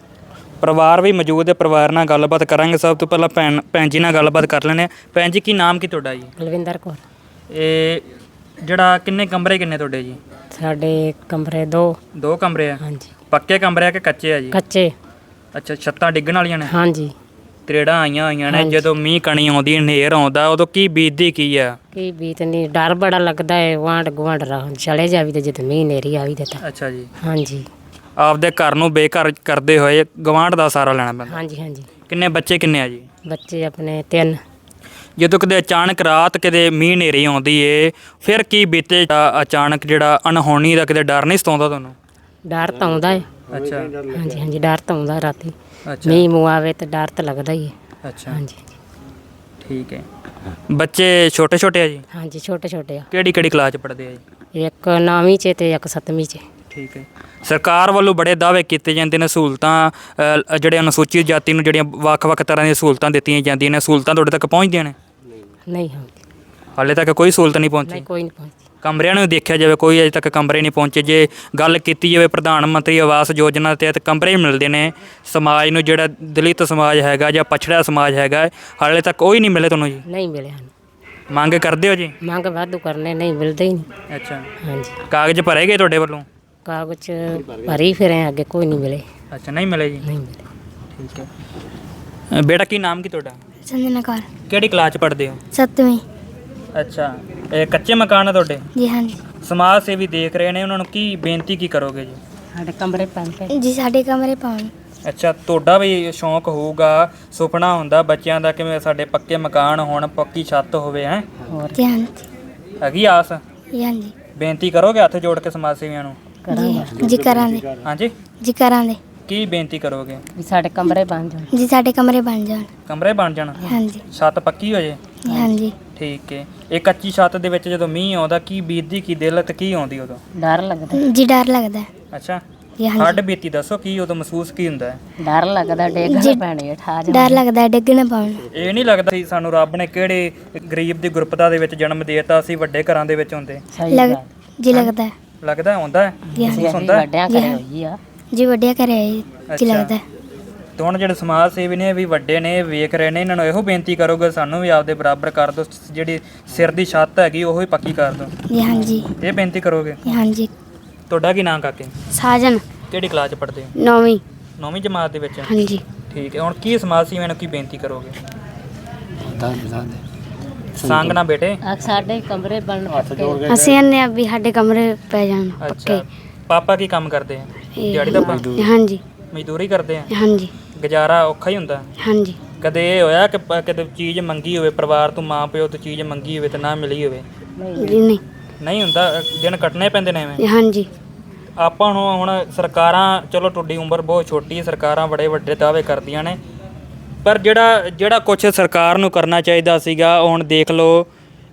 ਪਰਿਵਾਰ ਵੀ ਮੌਜੂਦ ਹੈ ਪਰਿਵਾਰ ਨਾਲ ਗੱਲਬਾਤ ਕਰਾਂਗੇ ਸਭ ਤੋਂ ਪਹਿਲਾਂ ਭੈਣ ਭੈਣ ਜੀ ਨਾਲ ਗੱਲਬਾਤ ਕਰ ਲੈਣੇ ਭੈਣ ਜੀ ਕੀ ਨਾਮ ਕੀ ਤੁਹਾਡਾ ਜੀ? ਬਲਵਿੰਦਰ ਕੌਰ। ਇਹ ਜਿਹੜਾ ਕਿੰਨੇ ਕਮਰੇ ਕਿੰਨੇ ਤੁਹਾਡੇ ਜੀ? ਸਾਡੇ ਕਮਰੇ ਦੋ। ਦੋ ਕਮਰੇ ਆ? ਹਾਂਜੀ। ਪੱਕੇ ਕਮਰੇ ਆ ਕਿ ਕੱਚੇ ਆ ਜੀ? ਕੱਚੇ। ਅੱਛਾ ਛੱਤਾਂ ਡਿੱਗਣ ਵਾਲੀਆਂ ਨੇ? ਹਾਂਜੀ। ਤਰੇੜਾਂ ਆਈਆਂ ਹੋਈਆਂ ਨੇ ਹਾਂਜੀ। ਜਦੋਂ ਮੀਂਹ ਕਣੀ ਆਉਂਦੀ ਹਨੇਰ ਆਉਂਦਾ ਉਦੋਂ ਕੀ ਬੀਤਦੀ ਕੀ ਆ? ਕੀ ਬੀਤ ਨਹੀਂ ਡਰ ਬੜਾ ਲੱਗਦਾ ਹੈ ਵਾਂਡ ਗੁਆਂਢ ਰਾਹ ਚਲੇ ਜਾਵੀ ਤੇ ਜਦ ਮੀਂਹ ਨੇਰੀ ਆਵੀ ਤੇ ਤਾਂ। ਅੱਛਾ ਜੀ। ਹਾਂਜੀ। ਆਪਦੇ ਘਰ ਨੂੰ ਬੇਘਰ ਕਰਦੇ ਹੋਏ ਗਵਾਂਢ ਦਾ ਸਾਰਾ ਲੈਣਾ ਪੈਂਦਾ। ਹਾਂਜੀ ਹਾਂਜੀ। ਕਿੰਨੇ ਬੱਚੇ ਕਿੰਨੇ ਆ ਜੀ? ਬੱਚੇ ਆਪਣੇ ਤਿੰਨ। ਜਦੋਂ ਕਦੇ ਅਚਾਨਕ ਰਾਤ ਕਿਤੇ ਮੀਂਹ ਹਨੇਰੀ ਆਉਂਦੀ ਏ ਫਿਰ ਕੀ ਬੀਤੇ ਅਚਾਨਕ ਜਿਹੜਾ ਅਨਹੋਣੀ ਦਾ ਕਿਤੇ ਡਰ ਨਹੀਂ ਸਤਾਉਂਦਾ ਤੁਹਾਨੂੰ? ਡਰ ਤਾਂ ਆਉਂਦਾ ਹੈ ਅੱਛਾ। ਹਾਂਜੀ ਹਾਂਜੀ ਡਰ ਤਾਂ ਆਉਂਦਾ ਰਾਤੀ। ਅੱਛਾ। ਮੀਂਹ ਮੂੰਹ ਆਵੇ ਤੇ ਡਰ ਤਾਂ ਲੱਗਦਾ ਹੀ ਹੈ ਅੱਛਾ। ਹਾਂਜੀ। ਠੀਕ ਹੈ ਬੱਚੇ ਛੋਟੇ ਛੋਟੇ ਆ ਜੀ? ਹਾਂਜੀ ਛੋਟੇ ਛੋਟੇ ਆ। ਕਿਹੜੀ ਕਿਹੜੀ ਕਲਾਸ ਚ ਪੜ੍ਹਦੇ ਆ ਜੀ? ਇੱਕ ਨੌਵੀਂ ਚ ਤੇ ਇੱਕ ਸੱਤਵੀਂ ਚ। ਠੀਕ ਹੈ ਸਰਕਾਰ ਵੱਲੋਂ ਬੜੇ ਦਾਅਵੇ ਕੀਤੇ ਜਾਂਦੇ ਨੇ ਸਹੂਲਤਾਂ ਜਿਹੜੇ ਅਨੁਸੂਚਿਤ ਜਾਤੀ ਨੂੰ ਜਿਹੜੀਆਂ ਵੱਖ-ਵੱਖ ਤਰ੍ਹਾਂ ਦੀਆਂ ਸਹੂਲਤਾਂ ਦਿੱਤੀਆਂ ਜਾਂਦੀਆਂ ਨੇ ਸਹੂਲਤਾਂ ਤੁਹਾਡੇ ਤੱਕ ਪਹੁੰਚਦੀਆਂ ਨੇ? ਨਹੀਂ ਹਾਂ। ਹਾਲੇ ਤੱਕ ਕੋਈ ਸਹੂਲਤ ਨਹੀਂ ਪਹੁੰਚੀ? ਨਹੀਂ ਕੋਈ ਨਹੀਂ ਪਹੁੰਚਦੀ ਕਮਰਿਆਂ ਨੂੰ ਦੇਖਿਆ ਜਾਵੇ ਕੋਈ ਅਜੇ ਤੱਕ ਕਮਰੇ ਨਹੀਂ ਪਹੁੰਚੇ। ਜੇ ਗੱਲ ਕੀਤੀ ਜਾਵੇ ਪ੍ਰਧਾਨ ਮੰਤਰੀ ਆਵਾਸ ਯੋਜਨਾ ਤਹਿਤ ਕਮਰੇ ਮਿਲਦੇ ਨੇ। ਸਮਾਜ ਨੂੰ ਜਿਹੜਾ ਦਲਿਤ ਸਮਾਜ ਹੈਗਾ ਜਾਂ ਪਛੜਿਆ ਸਮਾਜ ਹੈਗਾ ਹਾਲੇ ਤੱਕ ਕੋਈ ਨਹੀਂ ਮਿਲੇ ਤੁਹਾਨੂੰ ਜੀ? ਨਹੀਂ ਮਿਲੇ ਹਨ। ਮੰਗ ਕਰਦੇ ਹੋ ਜੀ? ਮੰਗ ਵਾਧੂ ਕਰਨੇ ਨਹੀਂ ਮਿਲਦੇ ਹੀ ਨਹੀਂ। ਅੱਛਾ। ਹਾਂਜੀ। ਕਾਗਜ਼ ਭਰੇ ਗਏ ਤੁਹਾਡੇ ਵੱਲੋਂ? ਕਾਗਜ਼ ਭਰੀ ਫਿਰੇ ਅੱਗੇ ਕੋਈ ਨਹੀਂ ਮਿਲੇ। ਅੱਛਾ ਨਹੀਂ ਮਿਲੇ ਜੀ? ਨਹੀਂ ਮਿਲੇ। ਠੀਕ ਹੈ। ਅ, ਬੇਟਾ ਕੀ ਨਾਮ ਕੀ ਤੁਹਾਡਾ? ਸੰਜਨਾ ਕੌਰ ਕਿਹੜੀ ਕਲਾਸ ਚ ਪੜ੍ਹਦੇ ਹੋ? ਸੱਤਵੀਂ। ਅੱਛਾ ਇਹ ਕੱਚੇ ਮਕਾਨ ਆ ਤੁਹਾਡੇ? ਜੀ ਹਾਂਜੀ। ਸਮਾਜ ਸੇਵੀ ਦੇਖ ਰਹੇ ਨੇ ਉਹਨਾਂ ਨੂੰ ਕੀ ਬੇਨਤੀ ਕੀ ਕਰੋਗੇ ਜੀ? ਸਾਡੇ ਕਮਰੇ ਪੈਂਦੇ ਜੀ ਸਾਡੇ ਕਮਰੇ ਪਾਉਣ। ਅੱਛਾ ਤੁਹਾਡਾ ਵੀ ਸ਼ੌਂਕ ਹੋਊਗਾ ਸੁਪਨਾ ਹੁੰਦਾ ਬੱਚਿਆਂ ਦਾ ਕਿਵੇਂ ਸਾਡੇ ਪੱਕੇ ਮਕਾਨ ਹੋਣ ਪੱਕੀ ਛੱਤ ਹੋਵੇ ਹੈ? ਹੋਰ। ਜੀ ਹਾਂਜੀ। ਹੈਗੀ ਆਸ? ਜੀ ਹਾਂਜੀ। ਬੇਨਤੀ ਕਰੋਗੇ ਹੱਥ ਜੋੜ ਕੇ ਸਮਾਜ ਸੇਵੀਆਂ ਨੂੰ? ਕਰਾਂਗੇ। ਜੀ ਕਰਾਂਗੇ। ਹਾਂਜੀ। ਜੀ ਕਰਾਂਗੇ। ਕੀ ਬੇਨਤੀ ਕਰੋਗੇ? ਵੀ ਸਾਡੇ ਕਮਰੇ ਬਣ ਜਾਣ। ਜੀ ਸਾਡੇ ਕਮਰੇ ਬਣ ਜਾਣ। ਕਮਰੇ ਬਣ ਜਾਣ? ਹਾਂਜੀ। ਛੱਤ ਪੱਕੀ ਹੋ ਜੇ? ਹਾਂਜੀ। ਠੀਕ ਹੈ ਇਹ ਕੱਚੀ ਛੱਤ ਦੇ ਵਿੱਚ ਜਦੋਂ ਮੀਂਹ ਆਉਂਦਾ ਕੀ ਬੀਤਦੀ ਕੀ ਦਿਲ ਤੇ ਕੀ ਆਉਂਦੀ ਉਦੋਂ? ਡਰ ਲੱਗਦਾ। ਜੀ ਡਰ ਲੱਗਦਾ। ਹੈ। ਅੱਛਾ। ਜੀ ਹੱਡ ਬੀਤੀ ਦੱਸੋ ਕੀ ਉਦੋਂ ਮਹਿਸੂਸ ਕੀ ਹੁੰਦਾ? ਹੈ ਡਰ ਲੱਗਦਾ ਡੇਗਣਾ ਪੈਣੇ ਠਾ ਜਾ ਡਰ ਲੱਗਦਾ ਹੈ ਡਿੱਗਣ ਪਾਉਣ ਇਹ ਨਹੀਂ ਲੱਗਦਾ ਸੀ ਸਾਨੂੰ ਰੱਬ ਨੇ ਕਿਹੜੇ ਗਰੀਬ ਦੀ ਗੁਰਪਤਾ ਦੇ ਵਿੱਚ ਜਨਮ ਦੇਤਾ ਅਸੀਂ ਵੱਡੇ ਘਰਾਂ ਦੇ ਵਿੱਚ ਹੁੰਦੇ। ਸਹੀ ਲੱਗ ਗੱਲ। ਜੀ ਲੱਗਦਾ। ਹੈ। ਲੱਗਦਾ ਹੁੰਦਾ ਹੈ ਜੀ ਹਾਂਜੀ ਮਹਿਸੂਸ ਹੁੰਦਾ? ਹੈ? ਵੱਡਿਆਂ ਕਰੇ। ਹੋਈ ਆ। ਜੀ ਵੱਡਿਆ ਕਰੇ ਜੀ ਅੱਛਾ। ਲੱਗਦਾ? ਹੈ। ਤੇ ਹੁਣ ਜਿਹੜੇ ਸਮਾਜ ਸੇਵੀ ਨੇ ਵੀ ਵੱਡੇ ਨੇ ਵੇਖ ਰਹੇ ਨੇ ਇਹਨਾਂ ਨੂੰ ਇਹੋ ਬੇਨਤੀ ਕਰੋਗੇ ਸਾਨੂੰ ਵੀ ਆਪਦੇ ਬਰਾਬਰ ਕਰ ਦਿਓ ਜਿਹੜੀ ਸਿਰ ਦੀ ਛੱਤ ਹੈਗੀ ਉਹ ਹੀ ਪੱਕੀ ਕਰ ਦਿਓ। ਜੀ ਹਾਂਜੀ। ਇਹ ਬੇਨਤੀ ਕਰੋਗੇ? ਜੀ ਹਾਂਜੀ। ਤੁਹਾਡਾ ਕੀ ਨਾਮ ਕਾਕੇ? ਸਾਜਨ। ਕਿਹੜੀ ਕਲਾਸ ਚ ਪੜ੍ਹਦੇ ਹੋ? ਨੌਵੀਂ। ਨੌਵੀਂ ਜਮਾਤ ਦੇ ਵਿੱਚ? ਹਾਂਜੀ। ਠੀਕ ਹੈ ਹੁਣ ਕੀ ਸਮਾਜ ਸੇਵੀਆਂ ਨੂੰ ਕੀ ਬੇਨਤੀ ਕਰੋਗੇ? ਸੰਗ ਨਾ ਬੇਟੇ। ਸਾਡੇ ਕਮਰੇ ਬਣ ਅਸੀਂ ਇਹਨੇ ਆ ਵੀ ਸਾਡੇ ਕਮਰੇ ਪੈ ਜਾਣ ਅੱਛਾ। ਪੱਕੇ। ਪਾਪਾ ਕੀ ਕੰਮ ਕਰਦੇ ਆ? ਦਿਹਾੜੀ ਦਾ ਹਾਂਜੀ। ਮਜ਼ਦੂਰੀ ਕਰਦੇ ਆ? ਹਾਂਜੀ। ਗੁਜ਼ਾਰਾ ਔਖਾ ਹੀ ਹੁੰਦਾ। ਹਾਂਜੀ। ਕਦੇ ਇਹ ਹੋਇਆ ਕਿ ਪ- ਕਦੇ ਚੀਜ਼ ਮੰਗੀ ਹੋਵੇ ਪਰਿਵਾਰ ਤੋਂ ਮਾਂ ਪਿਓ ਤੋਂ ਚੀਜ਼ ਮੰਗੀ ਹੋਵੇ ਤੇ ਨਾ ਮਿਲੀ ਹੋਵੇ? ਜੀ ਨਹੀਂ। ਨਹੀਂ ਹੁੰਦਾ ਅ, ਦਿਨ ਕੱਟਣੇ ਪੈਂਦੇ ਨੇ ਐਵੇਂ? ਹਾਂਜੀ। ਆਪਾਂ ਨੂੰ ਹੁਣ ਸਰਕਾਰਾਂ ਚਲੋ ਤੁਹਾਡੀ ਉਮਰ ਬਹੁਤ ਛੋਟੀ ਹੈ ਸਰਕਾਰਾਂ ਬੜੇ ਵੱਡੇ ਦਾਅਵੇ ਕਰਦੀਆਂ ਨੇ। ਪਰ ਜਿਹੜਾ ਜਿਹੜਾ ਕੁਝ ਸਰਕਾਰ ਨੂੰ ਕਰਨਾ ਚਾਹੀਦਾ ਸੀਗਾ ਹੁਣ ਦੇਖ ਲਓ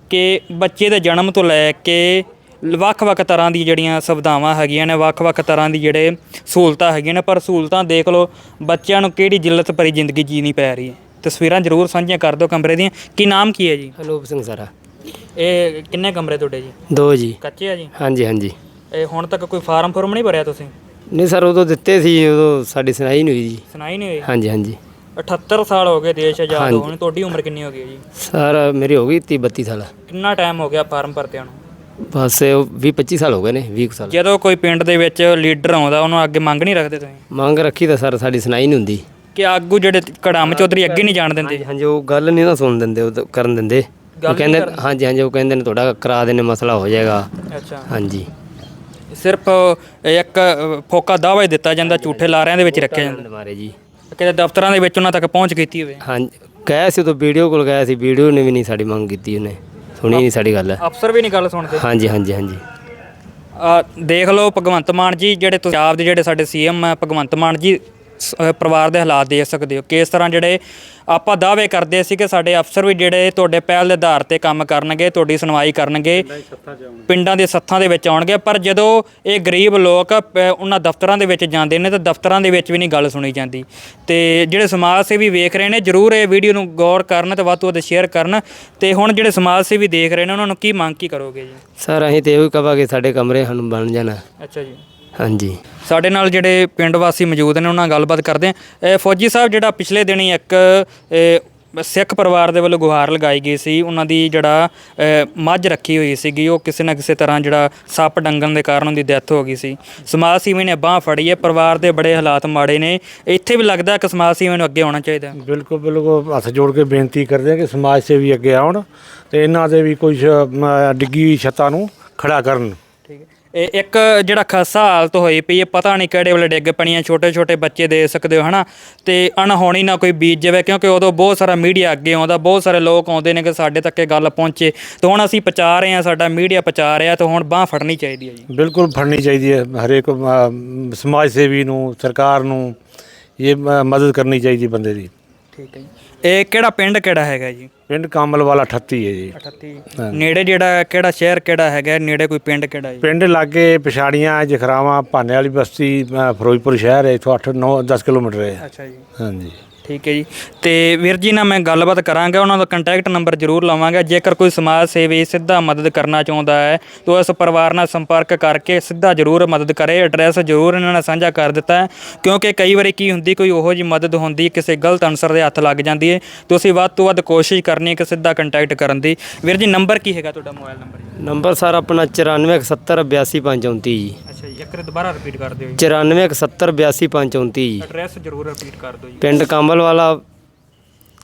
ਕਿ ਬੱਚੇ ਦੇ ਜਨਮ ਤੋਂ ਲੈ ਕੇ ਵੱਖ-ਵੱਖ ਤਰ੍ਹਾਂ ਦੀ ਜਿਹੜੀਆਂ ਸੁਵਿਧਾਵਾਂ ਹੈਗੀਆਂ ਨੇ ਵੱਖ-ਵੱਖ ਤਰ੍ਹਾਂ ਦੀ ਜਿਹੜੇ ਸਹੂਲਤਾਂ ਹੈਗੀਆਂ ਨੇ ਪਰ ਸਹੂਲਤਾਂ ਦੇਖ ਲਓ ਬੱਚਿਆਂ ਨੂੰ ਕਿਹੜੀ ਜਿੱਲਤ ਭਰੀ ਜ਼ਿੰਦਗੀ ਜੀਣੀ ਪੈ ਰਹੀ ਹੈ। ਤਸਵੀਰਾਂ ਜ਼ਰੂਰ ਸਾਂਝੀਆਂ ਕਰ ਦਿਓ ਕਮਰੇ ਦੀਆਂ। ਕੀ ਨਾਮ ਕੀ ਹੈ ਜੀ? ਅਨੂਪ ਸਿੰਘ ਸਰਾ। ਇਹ ਕਿੰਨੇ ਕਮਰੇ ਤੁਹਾਡੇ ਜੀ? ਦੋ ਜੀ। ਕੱਚੇ ਆ ਜੀ? ਹਾਂਜੀ ਹਾਂਜੀ। ਇਹ ਹੁਣ ਤੱਕ ਕੋਈ ਫਾਰਮ ਫੁਰਮ ਨਹੀਂ ਭਰਿਆ ਤੁਸੀਂ? ਨਹੀਂ ਸਰ ਉਦੋਂ ਦਿੱਤੇ ਸੀ ਉਦੋਂ ਸਾਡੀ ਸੁਣਾਈ ਨਹੀਂ ਹੋਈ ਜੀ। ਸੁਣਾਈ ਨਹੀਂ ਹੋਈ? ਹਾਂਜੀ ਹਾਂਜੀ। 78 ਸਾਲ ਹੋ ਗਏ ਦੇਸ਼ ਆਜ਼ਾਦ। ਹੋਣ ਤੁਹਾਡੀ ਉਮਰ ਕਿੰਨੀ ਹੋ ਗਈ ਹੈ ਜੀ? ਸਰ ਮੇਰੀ ਹੋ ਗਈ 30 32 ਸਾਲ। ਕਿੰਨਾ ਟਾਈਮ ਹੋ ਗਿਆ ਫਾਰਮ ਭਰਦਿਆਂ ਨੂੰ? ਬਸ 20 25 ਸਾਲ ਹੋ ਗਏ ਨੇ 20 ਕੁ ਸਾਲ। ਜਦੋਂ ਕੋਈ ਪਿੰਡ ਦੇ ਵਿੱਚ ਲੀਡਰ ਆਉਂਦਾ ਉਹਨੂੰ ਅੱਗੇ ਮੰਗ ਨਹੀਂ ਰੱਖਦੇ ਤੁਸੀਂ? ਮੰਗ ਰੱਖੀ ਤਾਂ ਸਰ ਸਾਡੀ ਸੁਣਾਈ ਨਹੀਂ ਹੁੰਦੀ। ਕਿ ਆਗੂ ਜਿਹੜੇ ਕੜਾਮ ਚੌਧਰੀ ਅੱਗੇ ਨਹੀਂ ਜਾਣ ਦਿੰਦੇ? ਹਾਂਜੀ ਉਹ ਗੱਲ ਨਹੀਂ ਨਾ ਸੁਣ ਦਿੰਦੇ ਉਹ ਤਾਂ ਕਰਨ ਦਿੰਦੇ। ਉਹ ਕਹਿੰਦੇ ਹਾਂਜੀ ਹਾਂਜੀ ਉਹ ਕਹਿੰਦੇ ਨੇ ਤੁਹਾਡਾ ਕਰਾ ਦੇਣੇ ਮਸਲਾ ਹੋ ਜਾਏਗਾ। ਅੱਛਾ। ਹਾਂਜੀ। ਸਿਰਫ ਇੱਕ ਫੋਕਾ ਦਾਅਵਾ ਹੀ ਦਿੱਤਾ ਜਾਂਦਾ ਝੂਠੇ ਲਾਰਿਆਂ ਦੇ ਵਿੱਚ ਰੱਖਿਆ ਜਾਂਦਾ ਮਾਰੇ ਜੀ। ਕਿਤੇ ਦਫ਼ਤਰਾਂ ਦੇ ਵਿੱਚ ਉਹਨਾਂ ਤੱਕ ਪਹੁੰਚ ਕੀਤੀ ਹੋਵੇ? ਹਾਂਜੀ ਗਏ ਸੀ ਉਦੋਂ ਵੀਡੀਓ ਕੋਲ ਗਏ ਸੀ ਵੀਡੀਓ ਨੇ ਵੀ ਨਹੀਂ ਸਾਡੀ ਮੰਗ ਕੀਤੀ ਉਹਨੇ। ਸੁਣੀ ਨਹੀਂ ਸਾਡੀ ਗੱਲ। ਅਫਸਰ ਵੀ ਨਹੀਂ ਗੱਲ ਸੁਣਦੇ। ਹਾਂਜੀ ਹਾਂਜੀ ਹਾਂਜੀ। ਆ ਦੇਖ ਲਓ ਭਗਵੰਤ ਮਾਨ ਜੀ ਜਿਹੜੇ ਪੰਜਾਬ ਦੇ ਜਿਹੜੇ ਸਾਡੇ ਸੀਐਮ ਆ ਭਗਵੰਤ ਮਾਨ ਜੀ ਸ- ਪਰਿਵਾਰ ਦੇ ਹਾਲਾਤ ਦੇਖ ਸਕਦੇ ਹੋ। ਕਿਸ ਤਰ੍ਹਾਂ ਜਿਹੜੇ ਆਪਾਂ ਦਾਅਵੇ ਕਰਦੇ ਸੀ ਕਿ ਸਾਡੇ ਅਫਸਰ ਵੀ ਜਿਹੜੇ ਤੁਹਾਡੇ ਪਹਿਲ ਦੇ ਆਧਾਰ ਤੇ ਕੰਮ ਕਰਨਗੇ ਤੁਹਾਡੀ ਸੁਣਵਾਈ ਕਰਨਗੇ ਪਿੰਡਾਂ ਦੇ ਸੱਥਾਂ ਦੇ ਵਿੱਚ ਆਉਣਗੇ ਪਰ ਜਦੋਂ ਇਹ ਗਰੀਬ ਲੋਕ ਪ- ਉਹਨਾਂ ਦਫ਼ਤਰਾਂ ਦੇ ਵਿੱਚ ਜਾਂਦੇ ਨੇ ਤਾਂ ਦਫ਼ਤਰਾਂ ਦੇ ਵਿੱਚ ਵੀ ਨਹੀਂ ਗੱਲ ਸੁਣੀ ਜਾਂਦੀ। ਤੇ ਜਿਹੜੇ ਸਮਾਜ ਸੇਵੀ ਵੇਖ ਰਹੇ ਨੇ ਜਰੂਰ ਇਹ ਵੀਡੀਓ ਨੂੰ ਗੌਰ ਕਰਨ ਤੇ ਵੱਧ ਤੋਂ ਵੱਧ ਸ਼ੇਅਰ ਕਰਨ। ਤੇ ਹੁਣ ਜਿਹੜੇ ਸਮਾਜ ਸੇਵੀ ਦੇਖ ਰਹੇ ਨੇ ਉਹਨਾਂ ਨੂੰ ਕੀ ਮੰਗ ਕੀ ਕਰੋਗੇ ਜੀ? ਸਰ ਅਸੀਂ ਤੇ ਇਹੋ ਹੀ ਕਹਾਂਗੇ ਸਾਡੇ ਕਮਰੇ ਸਾਨੂੰ ਬਣ ਜਾਣ। ਅੱਛਾ ਜੀ। ਹਾਂਜੀ। ਸਾਡੇ ਨਾਲ ਜਿਹੜੇ ਪਿੰਡ ਵਾਸੀ ਮੌਜੂਦ ਨੇ ਉਹਨਾਂ ਨਾਲ ਗੱਲਬਾਤ ਕਰਦੇ ਆ ਇਹ ਫੌਜੀ ਸਾਹਿਬ ਜਿਹੜਾ ਪਿਛਲੇ ਦਿਨੀ ਇੱਕ ਇਹ, ਸਿੱਖ ਪਰਿਵਾਰ ਦੇ ਵੱਲੋਂ ਗੁਹਾਰ ਲਗਾਈ ਗਈ ਸੀ ਉਹਨਾਂ ਦੀ ਜਿਹੜਾ ਮੱਝ ਰੱਖੀ ਹੋਈ ਸੀਗੀ ਉਹ ਕਿਸੇ ਨਾ ਕਿਸੇ ਤਰ੍ਹਾਂ ਜਿਹੜਾ ਸੱਪ ਡੰਗਣ ਦੇ ਕਾਰਨ ਉਹਦੀ ਡੈਥ ਹੋ ਗਈ ਸੀ। ਸਮਾਜ ਸੇਵੀ ਨੇ ਬਾਹ ਫੜੀ ਹੈ ਪਰਿਵਾਰ ਦੇ ਬੜੇ ਹਾਲਾਤ ਮਾੜੇ ਨੇ। ਇੱਥੇ ਵੀ ਲੱਗਦਾ ਕਿ ਸਮਾਜ ਸੇਵੀ ਨੂੰ ਅੱਗੇ ਆਉਣਾ ਚਾਹੀਦਾ ਬਿਲਕੁਲ ਬਿਲਕੁਲ ਹੱਥ ਜੋੜ ਕੇ ਬੇਨਤੀ ਕਰਦੇ ਹਾਂ ਕਿ ਸਮਾਜ ਸੇਵੀ ਅੱਗੇ ਆਉਣ ਤੇ ਇਹਨਾਂ ਦੇ ਵੀ ਕੁਝ ਅਮ, ਡਿੱਗੀ ਹੋਈ ਛੱਤਾਂ ਨੂੰ ਖੜਾ ਕਰਨ। ਹੈ ਇਹ ਇੱਕ ਜਿਹੜਾ ਖਾਸਾ ਹਾਲਤ ਹੋਈ ਪਈ ਹੈ ਪਤਾ ਨਹੀਂ ਕਿਹੜੇ ਵੇਲੇ ਡਿੱਗ ਪਣੀਆਂ ਛੋਟੇ ਛੋਟੇ ਬੱਚੇ ਦੇ ਸਕਦੇ ਹੋ ਹਨਾ? ਤੇ ਅਣਹੋਣੀ ਨਾ ਕੋਈ ਬੀਜ ਜਾਵੇ ਕਿਉਂਕਿ ਉਦੋਂ ਬਹੁਤ ਸਾਰਾ ਮੀਡੀਆ ਅੱਗੇ ਆਉਂਦਾ ਬਹੁਤ ਸਾਰੇ ਲੋਕ ਆਉਂਦੇ ਨੇ ਕਿ ਸਾਡੇ ਤੱਕ ਇਹ ਗੱਲ ਪਹੁੰਚੇ। ਤੇ ਹੁਣ ਅਸੀਂ ਪਹੁੰਚਾ ਰਹੇ ਹਾਂ ਸਾਡਾ ਮੀਡੀਆ ਪਹੁੰਚਾ ਰਿਹਾ ਤੇ ਹੁਣ ਬਾਹ ਫੜਨੀ ਚਾਹੀਦੀ ਹੈ ਜੀ। ਬਿਲਕੁਲ ਫੜਨੀ ਚਾਹੀਦੀ ਹੈ ਹਰੇਕ ਅਮ, ਸਮਾਜ ਸੇਵੀ ਨੂੰ ਸਰਕਾਰ ਨੂੰ ਇਹ ਮ- ਮਦਦ ਕਰਨੀ ਚਾਹੀਦੀ ਬੰਦੇ ਦੀ। ਠੀਕ ਹੈ ਜੀ। ਇਹ ਕਿਹੜਾ ਪਿੰਡ ਕਿਹੜਾ ਹੈਗਾ ਜੀ? ਪਿੰਡ ਕਾਮਲ ਵਾਲਾ 38 ਹੈ ਜੀ। 38 ਨੇੜੇ ਜਿਹੜਾ ਕਿਹੜਾ ਸ਼ਹਿਰ ਕਿਹੜਾ ਹੈਗਾ? ਨੇੜੇ ਕੋਈ ਪਿੰਡ ਕਿਹੜਾ ਜੀ? ਪਿੰਡ ਲਾਗੇ ਪਛਾੜੀਆਂ ਜਖਰਾਵਾਂ ਭਾਨੇ ਵਾਲੀ ਬਸਤੀ ਅ, ਫਿਰੋਜ਼ਪੁਰ ਸ਼ਹਿਰ ਹੈ ਇਥੋਂ 8 9 10 ਕਿਲੋਮੀਟਰ ਹੈ। ਅੱਛਾ ਜੀ। ਹਾਂਜੀ। ਠੀਕ ਹੈ ਜੀ। ਤੇ ਵੀਰ ਜੀ ਨਾਲ ਮੈਂ ਗੱਲਬਾਤ ਕਰਾਂਗਾ, ਉਹਨਾਂ ਦਾ ਕੰਟੈਕਟ ਨੰਬਰ ਜ਼ਰੂਰ ਲਵਾਂਗਾ। ਜੇਕਰ ਕੋਈ ਸਮਾਜ ਸੇਵੀ ਸਿੱਧਾ ਮਦਦ ਕਰਨਾ ਚਾਹੁੰਦਾ ਹੈ, ਤਾਂ ਇਸ ਪਰਿਵਾਰ ਨਾਲ ਸੰਪਰਕ ਕਰਕੇ ਸਿੱਧਾ ਜ਼ਰੂਰ ਮਦਦ ਕਰੇ। ਐਡਰੈਸ ਜ਼ਰੂਰ ਇਹਨਾਂ ਨਾਲ ਸਾਂਝਾ ਕਰ ਦਿੱਤਾ ਹੈ, ਕਿਉਂਕਿ ਕਈ ਵਾਰੀ ਕੀ ਹੁੰਦੀ, ਕੋਈ ਉਹੋ ਜੀ ਮਦਦ ਹੁੰਦੀ, ਕਿਸੇ ਗਲਤ ਅਨਸਰ ਦੇ ਹੱਥ ਲੱਗ ਜਾਂਦੀ ਹੈ। ਤੁਸੀਂ ਵੱਧ ਤੋਂ ਵੱਧ ਕੋਸ਼ਿਸ਼ ਕਰਨੀ ਕਿ ਸਿੱਧਾ ਕੰਟੈਕਟ ਕਰਨ ਦੀ। ਵੀਰ ਜੀ ਨੰਬਰ ਕੀ ਹੈਗਾ ਤੁਹਾਡਾ ਮੋਬਾਈਲ ਨੰਬਰ ਨੰਬਰ ਸਰ ਆਪਣਾ 9417828534 ਜੀ। ਅੱਛਾ ਜੀ ਇੱਕ ਵਾਰ ਦੁਬਾਰਾ ਰਿਪੀਟ ਕਰ ਦਿਓ ਜੀ। 9417828534 ਜੀ। ਐਡਰੈਸ ਜ਼ਰੂਰ ਰਿਪੀਟ ਕਰ ਦਿਓ ਜੀ। ਪਿੰਡ ਕਮਲ ਵਾਲਾ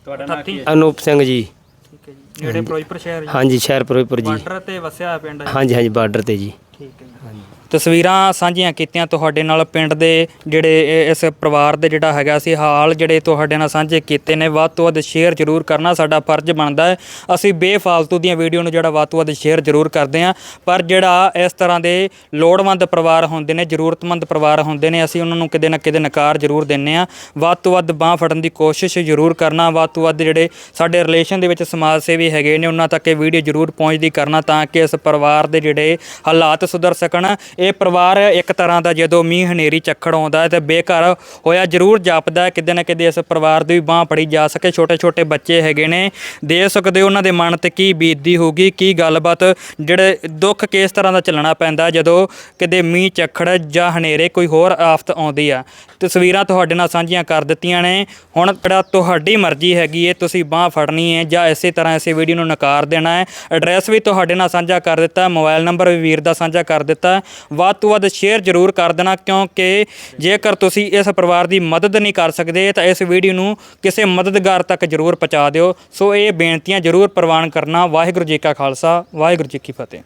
ਤੁਹਾਡਾ ਨਾਮ ਕੀ ਅਨੂਪ ਸਿੰਘ ਜੀ। ਠੀਕ ਹੈ ਜੀ। ਨੇੜੇ ਫਿਰੋਜ਼ਪੁਰ ਸ਼ਹਿਰ ਜੀ। ਹਾਂਜੀ ਸ਼ਹਿਰ ਫਿਰੋਜ਼ਪੁਰ ਜੀ। ਬਾਰਡਰ ਤੇ ਵਸਿਆ ਹੋਇਆ ਪਿੰਡ ਹੈ ਹਾਂਜੀ ਹਾਂਜੀ ਬਾਰਡਰ ਤੇ ਜੀ। ਠੀਕ ਹੈ ਜੀ। ਤਸਵੀਰਾਂ ਸਾਂਝੀਆਂ ਕੀਤੀਆਂ ਤੁਹਾਡੇ ਨਾਲ ਪਿੰਡ ਦੇ ਜਿਹੜੇ ਇਸ ਪਰਿਵਾਰ ਦੇ ਜਿਹੜਾ ਹੈਗਾ ਸੀ, ਹਾਲ ਜਿਹੜੇ ਤੁਹਾਡੇ ਨਾਲ ਸਾਂਝੇ ਕੀਤੇ ਨੇ, ਵੱਧ ਤੋਂ ਵੱਧ ਸ਼ੇਅਰ ਜ਼ਰੂਰ ਕਰਨਾ, ਸਾਡਾ ਫਰਜ਼ ਬਣਦਾ ਹੈ। ਅਸੀਂ ਬੇਫਾਲਤੂ ਦੀਆਂ ਵੀਡੀਓ ਨੂੰ ਜਿਹੜਾ ਵੱਧ ਤੋਂ ਵੱਧ ਸ਼ੇਅਰ ਜ਼ਰੂਰ ਕਰਦੇ ਹਾਂ, ਪਰ ਜਿਹੜਾ ਇਸ ਤਰ੍ਹਾਂ ਦੇ ਲੋੜਵੰਦ ਪਰਿਵਾਰ ਹੁੰਦੇ ਨੇ, ਜ਼ਰੂਰਤਮੰਦ ਪਰਿਵਾਰ ਹੁੰਦੇ ਨੇ, ਅਸੀਂ ਉਹਨਾਂ ਨੂੰ ਕਿਤੇ ਨਾ ਕਿਤੇ ਨਕਾਰ ਜ਼ਰੂਰ ਦਿੰਨੇ ਆ ਵੱਧ ਤੋਂ ਵੱਧ ਬਾਹ ਫੜਨ ਦੀ ਕੋਸ਼ਿਸ਼ ਜ਼ਰੂਰ ਕਰਨਾ, ਵੱਧ ਤੋਂ ਵੱਧ ਜਿਹੜੇ ਸਾਡੇ ਰਿਲੇਸ਼ਨ ਦੇ ਵਿੱਚ ਸਮਾਜ ਸੇਵੀ ਹੈਗੇ ਨੇ, ਉਹਨਾਂ ਤੱਕ ਇਹ ਵੀਡੀਓ ਜ਼ਰੂਰ ਪਹੁੰਚਦੀ ਕਰਨਾ, ਤਾਂ ਕਿ ਇਸ ਪਰਿਵਾਰ ਦੇ ਜਿਹੜੇ ਹਾਲਾਤ ਸੁਧਰ ਸਕਣ। ਇਹ ਪਰਿਵਾਰ ਇੱਕ ਤਰ੍ਹਾਂ ਦਾ ਜਦੋਂ ਮੀਂਹ ਹਨੇਰੀ ਚੱਖੜ ਆਉਂਦਾ ਹੈ ਤੇ ਬੇਘਰ ਹੋਇਆ ਜ਼ਰੂਰ ਜਾਪਦਾ ਹੈ, ਕਿਤੇ ਨਾ ਕਿਤੇ ਇਸ ਪਰਿਵਾਰ ਦੀ ਵੀ ਬਾਹ ਫੜੀ ਜਾ ਸਕੇ। ਛੋਟੇ ਛੋਟੇ ਬੱਚੇ ਹੈਗੇ ਨੇ। ਦੇ ਸਕਦੇ ਹੋ ਉਹਨਾਂ ਦੇ ਮਨ ਤੇ ਕੀ ਬੀਤਦੀ ਹੋਊਗੀ, ਕੀ ਗੱਲਬਾਤ? ਜਿਹੜੇ ਦੁੱਖ ਕਿਸ ਤਰ੍ਹਾਂ ਦਾ ਚੱਲਣਾ ਪੈਂਦਾ ਜਦੋਂ ਕਿਤੇ ਮੀਂਹ ਚੱਖੜ ਜਾਂ ਹਨੇਰੇ ਕੋਈ ਹੋਰ ਆਫਤ ਆਉਂਦੀ ਆ? ਤਸਵੀਰਾਂ ਤੁਹਾਡੇ ਨਾਲ ਸਾਂਝੀਆਂ ਕਰ ਦਿੱਤੀਆਂ ਨੇ। ਹੁਣ ਜਿਹੜਾ ਤੁਹਾਡੀ ਮਰਜ਼ੀ ਹੈਗੀ ਹੈ ਤੁਸੀਂ ਬਾਹ ਫੜਨੀ ਹੈ ਜਾਂ ਇਸੇ ਤਰ੍ਹਾਂ ਇਸੇ ਵੀਡੀਓ ਨੂੰ ਨਕਾਰ ਦੇਣਾ ਹੈ ਐਡਰੈਸ ਵੀ ਤੁਹਾਡੇ ਨਾਲ ਸਾਂਝਾ ਕਰ ਦਿੱਤਾ, ਮੋਬਾਈਲ ਨੰਬਰ ਵੀ ਵੀਰ ਦਾ ਸਾਂਝਾ ਕਰ ਦਿੱਤਾ। ਵੱਧ ਤੋਂ ਵੱਧ ਸ਼ੇਅਰ ਜ਼ਰੂਰ ਕਰ ਦੇਣਾ, ਕਿਉਂਕਿ ਜੇਕਰ ਤੁਸੀਂ ਇਸ ਪਰਿਵਾਰ ਦੀ ਮਦਦ ਨਹੀਂ ਕਰ ਸਕਦੇ, ਤਾਂ ਇਸ ਵੀਡੀਓ ਨੂੰ ਕਿਸੇ ਮਦਦਗਾਰ ਤੱਕ ਜ਼ਰੂਰ ਪਹੁੰਚਾ ਦਿਓ। ਸੋ ਇਹ ਬੇਨਤੀਆਂ ਜ਼ਰੂਰ ਪ੍ਰਵਾਨ ਕਰਨਾ। ਵਾਹਿਗੁਰੂ ਜੀ ਕਾ ਖਾਲਸਾ, ਵਾਹਿਗੁਰੂ ਜੀ ਕੀ ਫਤਿਹ।